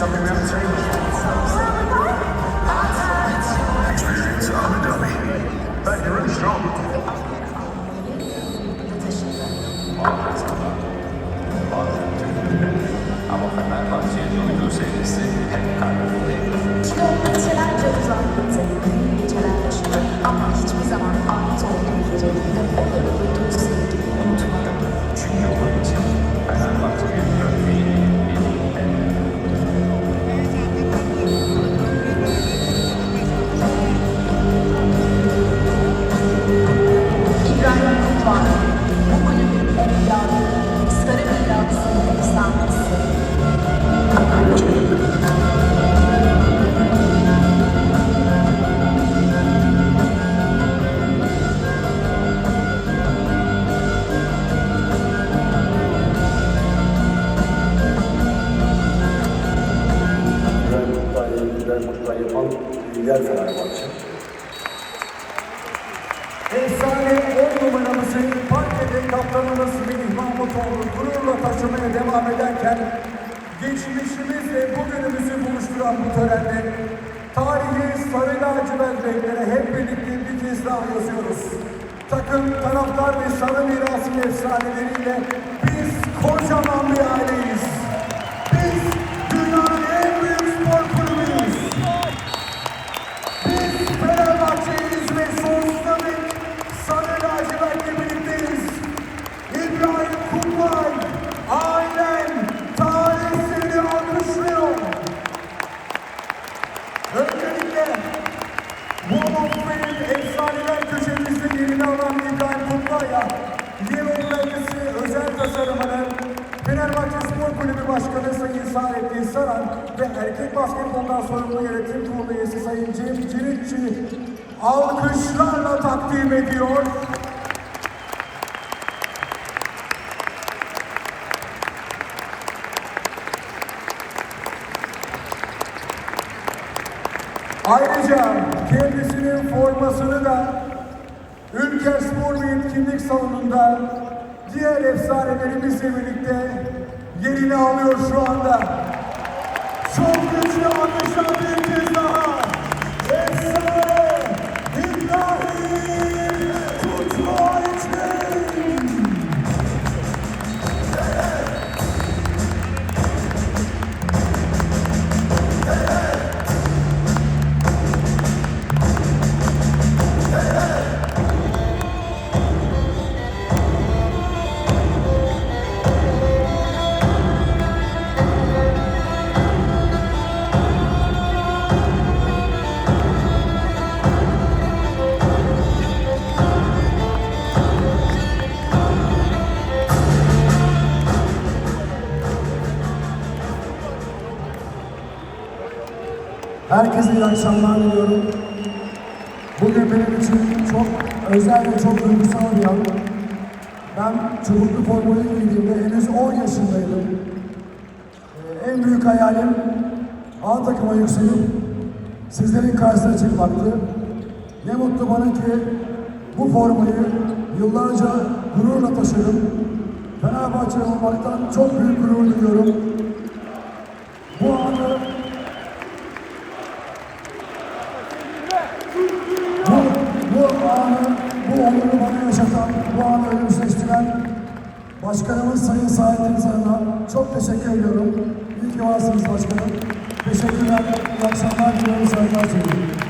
something entertaining. efsane 10 numaramızın parkede kaptanımız Melih Mahmutoğlu gururla taşımaya devam ederken geçmişimizle bugünümüzü buluşturan bu törende tarihi sarı lacivert renklere hep birlikte bir kez daha yazıyoruz. Takım, taraftar ve sarı mirasın efsaneleriyle biz kocaman bir aileyiz. Tasarımını Fenerbahçe Spor Kulübü Başkanı Sayın Saadettin Saran ve erkek basketboldan sorumlu yönetim kurulu üyesi Sayın Cem Ciritçi alkışlarla takdim ediyor. Ayrıca kendisinin formasını da Ülker Spor ve Etkinlik Salonu'nda diğer efsanelerimizle birlikte yerini alıyor şu anda. Çok güçlü alkışlar bir Herkese iyi akşamlar diliyorum. Bugün benim için çok özel ve çok duygusal bir an. Ben çubuklu formayı giydiğimde henüz 10 yaşındaydım. Ee, en büyük hayalim A takıma yükselip sizlerin karşısına çıkmaktı. Ne mutlu bana ki bu formayı yıllarca gururla taşıdım. Fenerbahçe olmaktan çok büyük gurur duyuyorum. Bu, bu anı, bu onuru bana yaşatan, bu anı ölümsüzleştiren Başkanımız Sayın Saadettin Sarı'na çok teşekkür ediyorum. İyi ki varsınız başkanım. Teşekkürler, iyi akşamlar diliyorum, saygılar sunuyorum.